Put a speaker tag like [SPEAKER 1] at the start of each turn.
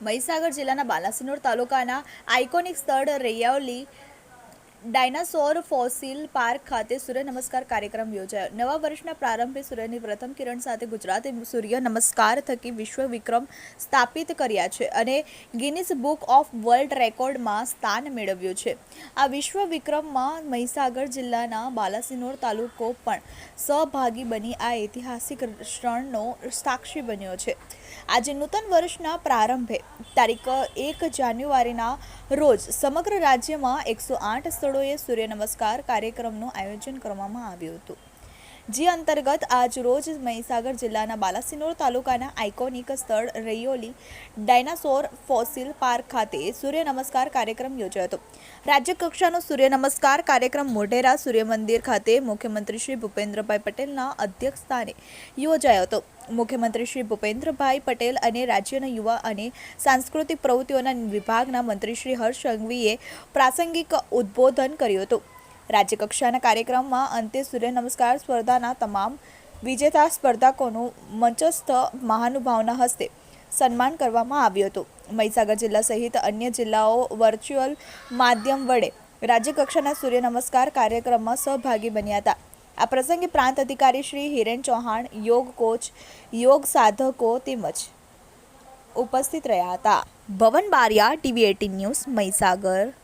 [SPEAKER 1] મહીસાગર જિલ્લાના બાલાસિનોર તાલુકાના આઇકોનિક સ્થળ રૈયાવલી ડાયનાસોર ફોસિલ પાર્ક ખાતે સૂર્ય નમસ્કાર કાર્યક્રમ યોજાયો. નવા વર્ષના પ્રારંભે સૂર્યની પ્રથમ કિરણ સાથે ગુજરાતે સૂર્ય નમસ્કાર થકી વિશ્વ વિક્રમ સ્થાપિત કર્યા છે અને ગિનિસ બુક ઓફ વર્લ્ડ રેકોર્ડમાં સ્થાન મેળવ્યું છે. આ વિશ્વ વિક્રમમાં મહીસાગર જિલ્લાના બાલાસિનોર તાલુકો પણ સહભાગી બની આ ઐતિહાસિક ક્ષણનો સાક્ષી બન્યો છે. આજે નૂતન વર્ષના પ્રારંભે તારીખ એક જાન્યુઆરીના રોજ સમગ્ર રાજ્યમાં એકસો આઠ સ્થળોએ સૂર્ય નમસ્કાર કાર્યક્રમનું આયોજન કરવામાં આવ્યું હતું. જે અંતર્ગત આજ રોજ મહીસાગર જિલ્લાના બાલાસિનોર તાલુકાના આઇકોનિક સ્થળ રૈયોલી ડાયનાસોર ફોસિલ પાર્ક ખાતે સૂર્ય નમસ્કાર કાર્યક્રમ યોજાયો હતો. રાજ્ય કક્ષાનો સૂર્ય નમસ્કાર કાર્યક્રમ મોઢેરા સૂર્ય મંદિર ખાતે મુખ્યમંત્રી શ્રી ભૂપેન્દ્રભાઈ પટેલના અધ્યક્ષસ્થાને યોજાયો હતો. મુખ્યમંત્રી શ્રી ભૂપેન્દ્રભાઈ પટેલ અને રાજ્યના યુવા અને સાંસ્કૃતિક પ્રવૃત્તિઓના વિભાગના મંત્રી શ્રી હર્ષ સંઘવીએ પ્રાસંગિક ઉદ્બોધન કર્યું હતું. રાજ્યકક્ષાના કાર્યક્રમમાં અંતે સૂર્ય નમસ્કાર. સ્પર્ધાના તમામ વિજેતા સ્પર્ધકોનું મંચસ્થ મહાનુભાવના હસ્તે સન્માન કરવામાં આવ્યું હતું. મહીસાગર જિલ્લા સહિત અન્ય જિલ્લાઓ વર્ચ્યુઅલ માધ્યમ વડે રાજ્યકક્ષાના સૂર્ય નમસ્કાર કાર્યક્રમમાં સહભાગી બન્યા હતા. આ પ્રસંગે પ્રાંત અધિકારી શ્રી હિરેન ચૌહાણ, યોગ કોચ, યોગ સાધકો તેમજ ઉપસ્થિત રહ્યા હતા. Bhavan Baria, TV eighteen news, Mahisagar.